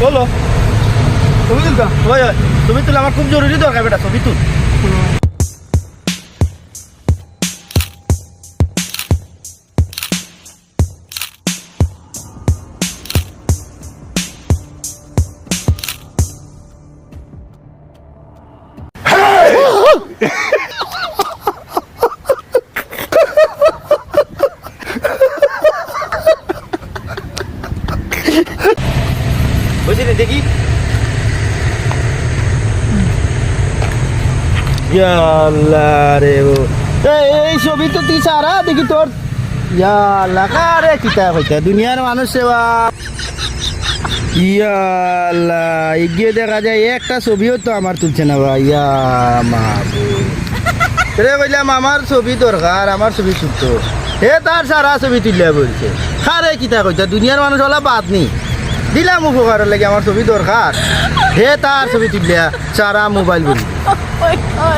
বলো তুমি তুলতা ওই ওই তুমি তুলে আমার খুব জরুরি দরকার বেটা ছবি তুল বুঝলি রে, দেখি। রে এই ছবি তুই সারা দেখি তোর। কারে কিতা কইতা? দুনিয়ার মানুষ সেবা ইয়াল্লা এগিয়ে দেখা যায় একটা ছবিও তো আমার তুলছে না ভাই। ইয়া মাবু রে আমার ছবি দরকার আমার ছবি তুলতো। হে তার সারা ছবি তুললে বলছে। খারে কিতা কইতা? দুনিয়ার মানুষ হলা বাদ নি দিলাম উপকার লাগে আমার ছবি দরকার। হে তার ছবি তুললে চারা মোবাইল বলি।